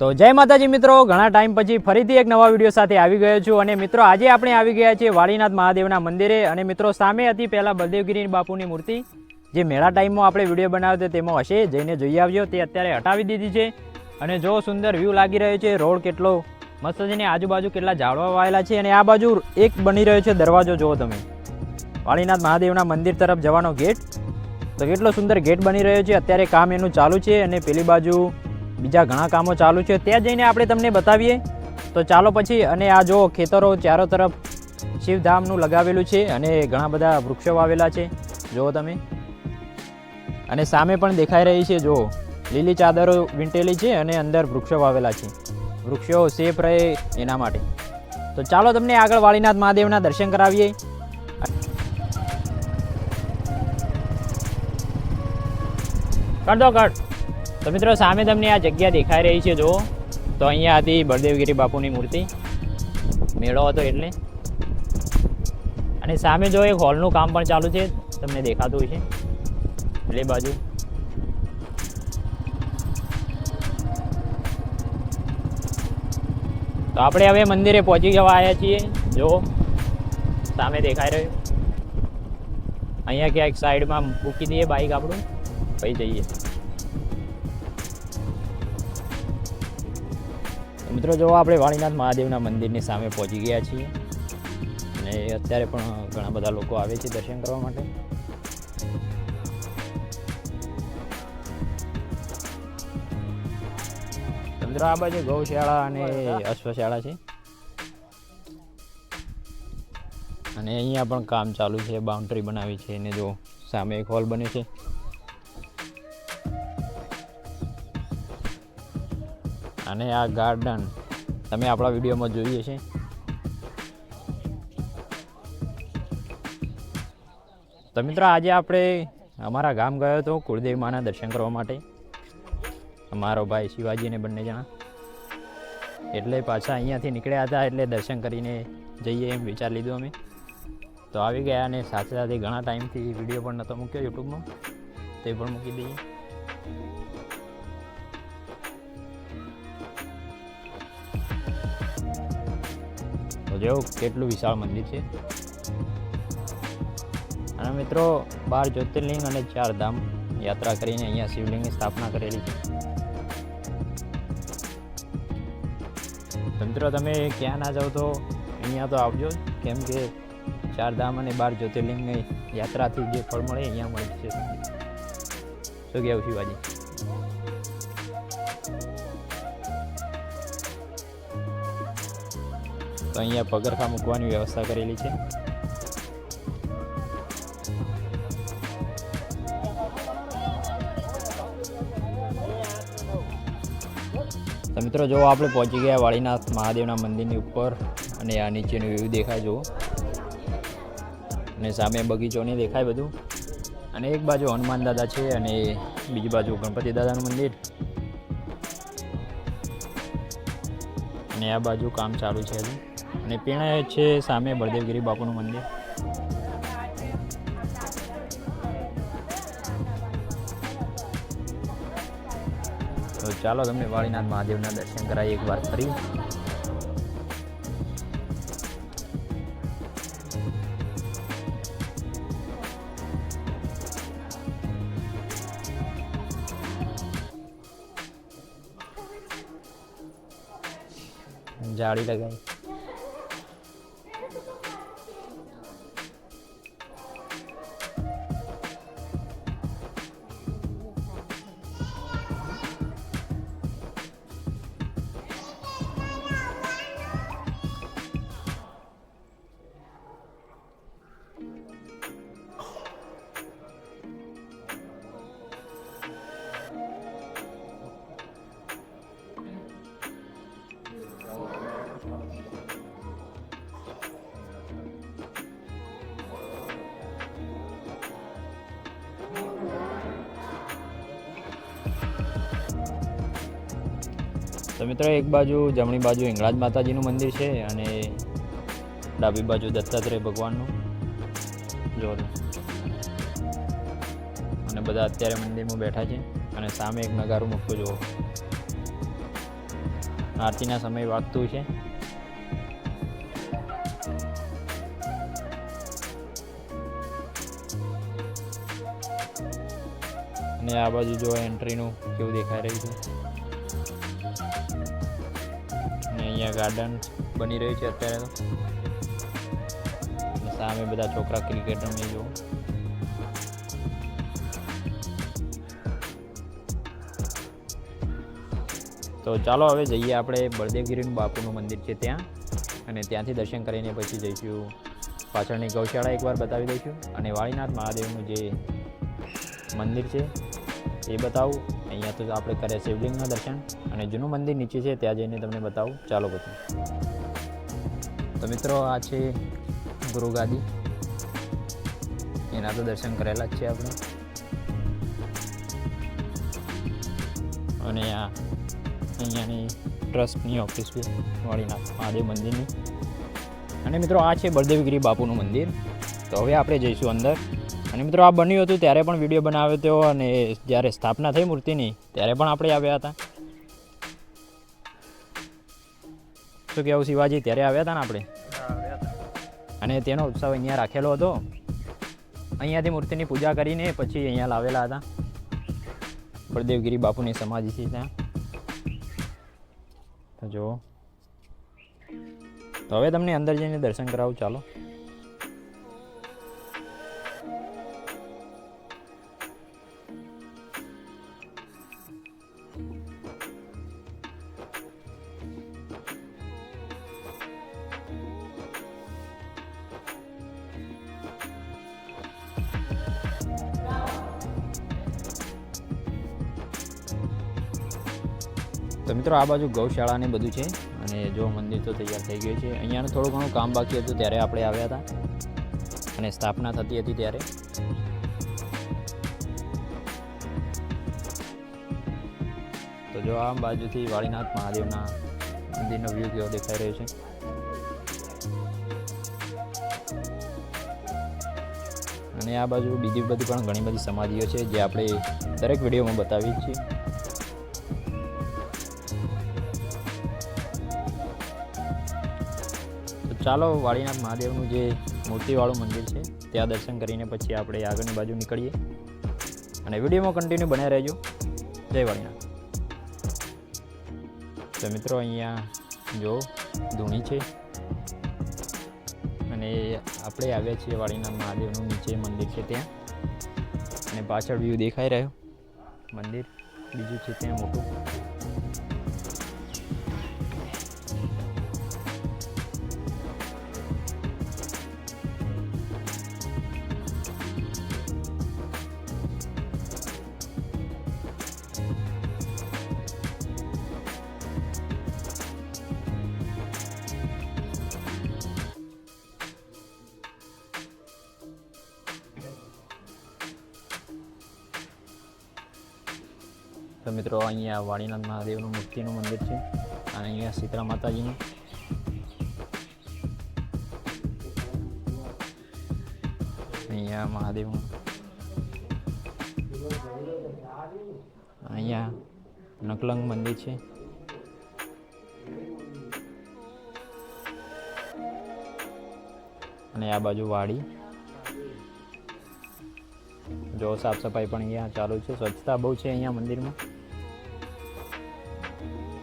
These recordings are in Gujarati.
તો જય માતાજી મિત્રો, ઘણા ટાઈમ પછી ફરીથી એક નવા વીડિયો સાથે આવી ગયો છું અને મિત્રો આજે આપણે આવી ગયા છીએ વાળીનાથ મહાદેવના મંદિરે અને મિત્રો સામે હતી પહેલાં બલદેવગીરી બાપુની મૂર્તિ, જે મેળા ટાઈમમાં આપણે વીડિયો બનાવ્યો હતો, તેમાં હશે, જઈને જોઈ આવજો, તે અત્યારે હટાવી દીધી છે. અને જો સુંદર વ્યૂ લાગી રહ્યો છે, રોડ કેટલો મસ્ત છે ને, આજુબાજુ કેટલા ઝાડવા વાયેલા છે અને આ બાજુ એક બની રહ્યો છે દરવાજો, જુઓ તમે. વાળીનાથ મહાદેવના મંદિર તરફ જવાનો ગેટ. તો કેટલો સુંદર ગેટ બની રહ્યો છે, અત્યારે કામ એનું ચાલુ છે અને પેલી બાજુ બીજા ઘણા કામો ચાલુ છે, ત્યાં જઈને આપણે તમને બતાવીએ. તો ચાલો પછી, અને આ જો ખેતરો ચારો તરફ શિવધામનું લગાવેલું છે, અને ઘણા બધા વૃક્ષો વાવેલા છે, જુઓ તમે. અને સામે પણ દેખાઈ રહી છે જો લીલી ચાદરો વીંટેલી છે, અને અંદર વૃક્ષો વાવેલા છે. વૃક્ષો સેફ રહે એના માટે. તો ચાલો તમને આગળ વાળીનાથ મહાદેવના દર્શન કરાવીએ. કર દો કર તો મિત્રો, સામે તમને આ જગ્યા દેખાઈ રહી છે, જુઓ. તો અહીંયા હતી બળદેવગીરી બાપુની મૂર્તિ. મેળો હતો એટલે. અને સામે જો એક હોલનું કામ પણ ચાલુ છે, તમને દેખાતું છે એટલે બાજુ. તો આપણે હવે મંદિરે પહોંચી જવા આવ્યા છીએ જો સામે દેખાઈ રહ્યું. અહીંયા ક્યાંક સાઈડમાં મૂકી દઈએ બાઈક આપણું, પછી જઈએ. મિત્રો, જો આપણે વાળીનાથ મહાદેવના મંદિરની સામે પહોંચી ગયા છીએ અને અત્યારે પણ ઘણા બધા લોકો આવે છે દર્શન કરવા માટે. મિત્રો, આ બાજુ ગૌશાળા અને અશ્વશાળા છે. અને અહીંયા પણ કામ ચાલુ છે, બાઉન્ડ્રી બનાવી છે અને જો સામે એક હોલ બન્યો છે. અને આ ગાર્ડન તમે આપણા વિડીયોમાં જોઈએ છે તો મિત્રો આજે આપણે અમારા ગામ ગયો હતો કુળદેવી માના દર્શન કરવા માટે. અમારો ભાઈ શિવાજી અને બંને જણા. એટલે પાછા અહીંયાથી નીકળ્યા હતા એટલે દર્શન કરીને જઈએ એમ વિચાર લીધો અમે. તો આવી ગયા અને સાથે સાથે ઘણા ટાઈમથી વીડિયો પણ નહોતો મૂક્યો યુટ્યુબમાં તે પણ મૂકી દઈએ. જો કેટલું વિશાળ મંદિર છે. અને મિત્રો, બાર જ્યોતિર્લિંગ અને ચાર ધામ યાત્રા કરીને અહીંયા શિવલિંગની સ્થાપના કરેલી છે. મિત્રો, તમે ક્યાં ના જાઓ તો અહીંયા તો આવજો, કેમ કે ચાર ધામ અને બાર જ્યોતિર્લિંગની યાત્રાથી જે ફળ મળે અહીંયા મળે છે. શું કહેવું શિવાજી? અહીંયા પગરખા મૂકવાની વ્યવસ્થા કરેલી છે. તો મિત્રો, જો આપણે પહોંચી ગયા વાળીનાથ મહાદેવના મંદિરની ઉપર, અને આ નીચેનું વ્યૂ દેખાય, જુઓ. અને સામે બગીચો ને દેખાય બધું. અને એક બાજુ હનુમાન દાદા છે, અને બીજી બાજુ ગણપતિ દાદાનું મંદિર. અને આ બાજુ કામ ચાલુ છે હજુ. અને પીણા છે સામે બળદેવગીરી બાપુનું મંદિર. તો ચાલો તમને વાળીનાથ મહાદેવના દર્શન કરાવીએ એકવાર ફરી. જાળી લગાવી. તો મિત્રો, એક બાજુ જમણી બાજુ હિંગળાજ માતાજીનું મંદિર છે અને ડાબી બાજુ દત્તાત્રેય ભગવાનનું. જો અને બધા અત્યારે મંદિરમાં બેઠા છે અને સામે એક નગારું મૂકતું જુઓ. આરતીના સમય વાગતું છે. અને આ બાજુ જો એન્ટ્રીનું કેવું દેખાઈ રહ્યું છે. અહીંયા ગાર્ડન બની રહ્યું છે અત્યારે તો. સામે બધા છોકરા ક્રિકેટ રમે જુઓ તો ચાલો હવે જઈએ આપણે બળદેવગીરીનું બાપુનું મંદિર છે ત્યાં. અને ત્યાંથી દર્શન કરીને પછી જઈશું. પાછળની ગૌશાળા એકવાર બતાવી દઈશું. અને વાળીનાથ મહાદેવનું જે મંદિર છે એ બતાવું. અહીંયા તો આપણે કર્યા શિવલિંગના દર્શન અને જૂનું મંદિર નીચે છે, ત્યાં જઈને તમને બતાવું. ચાલો પછી. તો મિત્રો, આ છે ગુરુગાદી એના તો દર્શન કરેલા જ છે આપણે. અને આ અહીંયાની ટ્રસ્ટની ઓફિસ વાળીનાથ મહાદેવ મંદિરની. અને મિત્રો, આ છે બળદેવગીરી બાપુનું મંદિર. તો હવે આપણે જઈશું અંદર. અને મિત્રો આ બન્યું હતું ત્યારે પણ વીડિયો બનાવ્યો હતો અને જ્યારે સ્થાપના થઈ મૂર્તિની ત્યારે પણ આપણે આવ્યા હતા. શું કહેવું શિવાજી, ત્યારે આવ્યા હતા ને આપણે? અને તેનો ઉત્સવ અહીંયા રાખેલો હતો. અહીંયાથી મૂર્તિની પૂજા કરીને પછી અહીંયા લાવેલા હતા. બળદેવગીરી બાપુની સમાધિ છે ત્યાં. તો જુઓ. તો હવે તમને અંદર જઈને દર્શન કરાવું. ચાલો. તો મિત્રો આ બાજુ ગૌશાળા ને બધું છે અને જો મંદિર તો તૈયાર થઈ ગયું છે. અહીંયાનું થોડું ઘણું કામ બાકી હતું ત્યારે આપણે આવ્યા હતા અને સ્થાપના થતી હતી ત્યારે. તો જો આ બાજુથી વાળીનાથ મહાદેવના મંદિરનો વ્યૂ કેવો દેખાઈ રહ્યો છે? અને આ બાજુ બીજી બધી પણ ઘણી બધી સમાધિઓ છે જે આપણે દરેક વિડીયોમાં બતાવી જ છીએ. ચાલો વાળીનાથ મહાદેવનું જે મૂર્તિવાળું મંદિર છે, ત્યાં દર્શન કરીને પછી આપણે આગળની બાજુ નીકળીએ. અને વિડીયોમાં કન્ટિન્યુ બન્યા રહેજો. જય વાળીનાથ. તો મિત્રો અહીંયા જો ધૂણી છે. અને આપણે આવ્યા છીએ વાળીનાથ મહાદેવનું નીચે મંદિર છે ત્યાં. અને પાછળ વ્યૂ દેખાઈ રહ્યો. મંદિર, બીજું છે ત્યાં મોટું. તો મિત્રો, અહીંયા વાણીનાથ મહાદેવનું મૂર્તિનું મંદિર છે અને અહીંયા શીતળા માતાજીનું. અહીંયા મહાદેવનું. અહીંયા નકલંગ મંદિર છે. અને આ બાજુ વાડી. જો સાફ સફાઈ પણ અહીંયા ચાલુ છે. સ્વચ્છતા બહુ છે અહીંયા મંદિરમાં.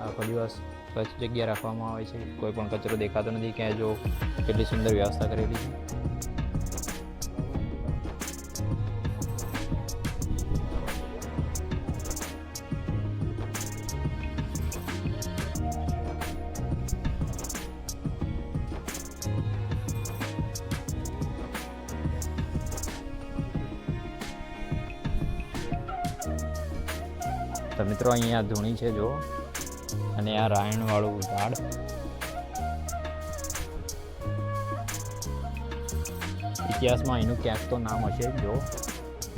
આખો દિવસ સ્વચ્છ જગ્યા રાખવામાં આવે છે. કોઈ પણ કચરો દેખાતો નથી, ક્યાંય જો કેટલી સુંદર વ્યવસ્થા કરેલી છે. તો મિત્રો અહીંયા ધૂણી છે જો અને આ રાયણવાળું ઝાડ. ઇતિહાસમાં એનું ક્યાંક તો નામ હશે જો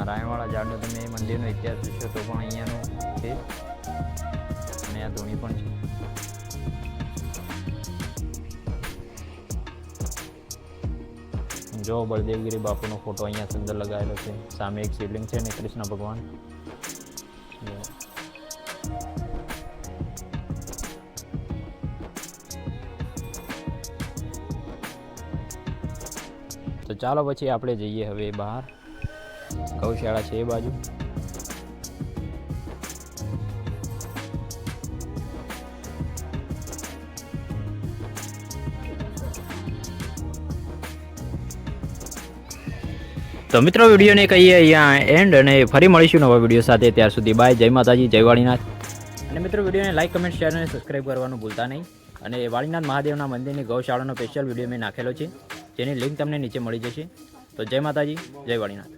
રાયણવાળા ઝાડનો તમે મંદિરનો ઇતિહાસ જોશો તો પણ અહીંયાનો છે. અને આ ધૂણી પણ છે. જો બળદેવગીરી બાપુનો ફોટો અહીંયા સુંદર લગાવેલો છે. સામે એક શિવલિંગ છે ને કૃષ્ણ ભગવાન. તો ચાલો પછી આપણે જઈએ હવે બહાર. ગૌશાળા છે એ બાજુ. તો મિત્રો, વિડીયોને કહીએ અહીંયા એન્ડ અને ફરી મળીશું નવા વીડિયો સાથે. ત્યાર સુધી બાય જય માતાજી, જય વાળીનાથ. અને મિત્રો, વિડીયોને લાઈક કમેન્ટ શેર અને સબસ્ક્રાઈબ કરવાનું ભૂલતા નહીં. અને વાળીનાથ મહાદેવના મંદિરની ગૌશાળાનો સ્પેશિયલ વીડિયો મેં નાખેલો છે. જેની લિંક તમને નીચે મળી જશે. તો જય માતાજી જય વાળીનાથ.